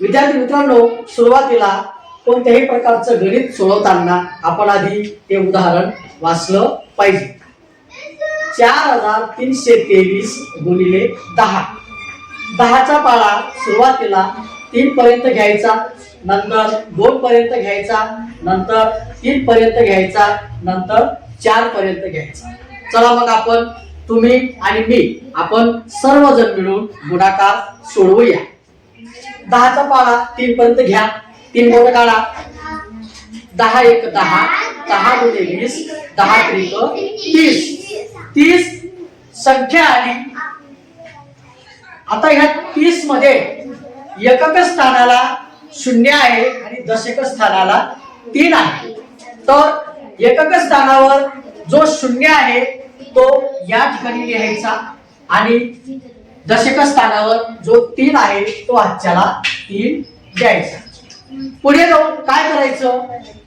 विद्यार्थी मित्रांनो सुरुवातीला कोणत्याही प्रकारचं गणित सोडवताना आपण आधी ते उदाहरण वाचलं पाहिजे. चार हजार तीनशे तेवीस गुणिले दहा. दहाचा पाळा सुरुवातीला तीन पर्यंत घ्यायचा नंतर दोन पर्यंत घ्यायचा नंतर तीन पर्यंत घ्यायचा नंतर चार पर्यंत घ्यायचा. चला मग आपण तुम्ही आणि मी आपण सर्वजण मिळून गुणाकार सोडवूया. दहाचा पाळा तीन पर्यंत घ्या. तीन बोर्ड काढा. दहा एक दहा. दहा गुणे वीस दहा त्रिक तीस. तीस संख्या आली आता ह्या तीसमध्ये एकक स्थानाला शून्य आहे आणि दशक स्थानाला तीन आहे. तर एकक स्थानावर जो शून्य आहे तो या ठिकाणी लिहायचा आणि दशक स्थानावर जो तीन आहे तो आजच्याला तीन द्यायचा. पुढे जाऊन काय करायचं?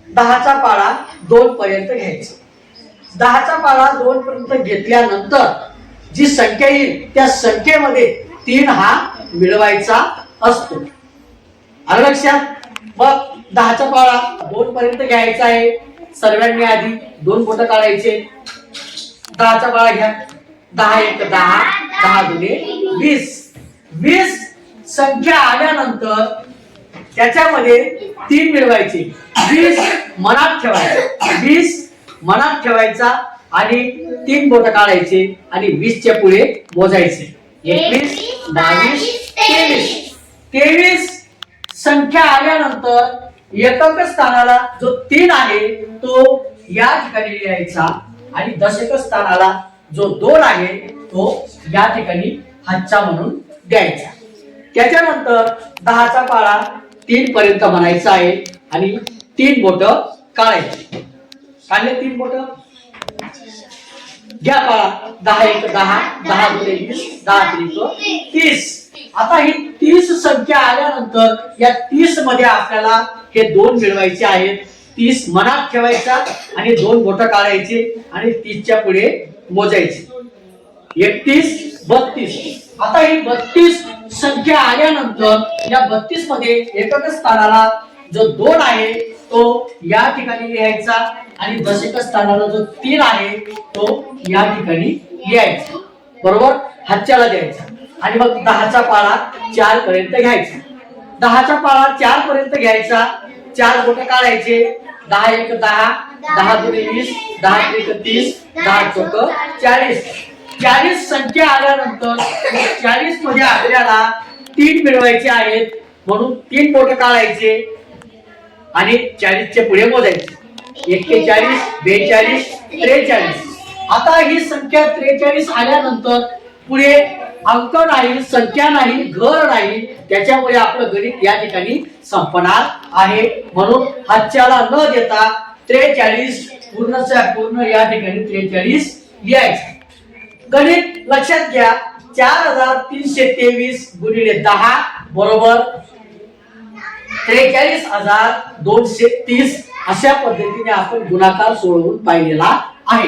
दहाचा पाळा दोन पर्यंत घ्यायचा. दहाचा पाळा दोन पर्यंत घेतल्यानंतर जी संख्या येईल त्या संख्येमध्ये तीन हा मिळवायचा असतो. आलं लक्षात? मग दहाचा पाळा दोन पर्यंत घ्यायचा आहे. सर्वांनी आधी दोन बोट काढायचे. दहाचा पाळा घ्या. दहा एक दहा दहा दुने वीस. वीस संख्या आल्यानंतर त्याच्यामध्ये तीन मिळवायचे. वीस मनात ठेवायचा. वीस मनात ठेवायचा आणि तीन बोट काढायचे आणि वीसच्या पुढे मोजायचे. एकवीस बावीस तेवीस. तेवीस संख्या आल्यानंतर एकक स्थानाला जो तीन आहे तो या ठिकाणी लिहायचा आणि दशक स्थानाला जो दोन आहे तो या ठिकाणी हातचा म्हणून द्यायचा. त्याच्यानंतर दहाचा पाळा तीन पर्यंत म्हणायचा आहे आणि तीन बोट काढायची. काढले तीन बोट? घ्या पाळा. दहा एक दहा दहा दोन वीस दहा तीन तीस. आता ही तीस संख्या आल्यानंतर या तीसमध्ये आपल्याला हे दोन मिळवायचे आहेत. तीस मनात ठेवायचा आणि दोन बोट काढायचे आणि तीसच्या पुढे मोजायचे. एकतीस बत्तीस. आता ही बत्तीस संख्या आल्यानंतर या बत्तीसमध्ये एकक स्थानाला जो दोन आहे तो या ठिकाणी लिहायचा आणि दशक स्थानाला जो तीन आहे तो या ठिकाणी लिहायचा. बरोबर? हातच्याला द्यायचा आणि मग दहाचा पाळा चार पर्यंत घ्यायचा. दहाचा पाळा चार पर्यंत घ्यायचा. चार बोट काढायचे. दहा एक दहा दहा दोन वीस दहा एक तीस दहा चौक चाळीस. चाळीस संख्या आल्यानंतर चाळीसमध्ये आपल्याला तीन मिळवायचे आहेत म्हणून तीन बोट काढायचे आणि चाळीसच्या पुढे मोजायचे. एक्केचाळीस बेचाळीस त्रेचाळीस. आता ही संख्या त्रेचाळीस आल्यानंतर पुढे अंक नाही संख्या नाही घर नाही त्याच्यामुळे आपलं गणित या ठिकाणी संपणार आहे. म्हणून हातच्याला न देता त्रेचाळीस पूर्णच्या पूर्ण या ठिकाणी त्रेचाळीस लिहायचं. गणित लक्षात घ्या. चार हजार तीनशे तेवीस गुणिले दहा बरोबर त्रेचाळीस हजार दोनशे तीस अशा पद्धतीने आपण गुणाकार सोडवून पाहिलेला आहे.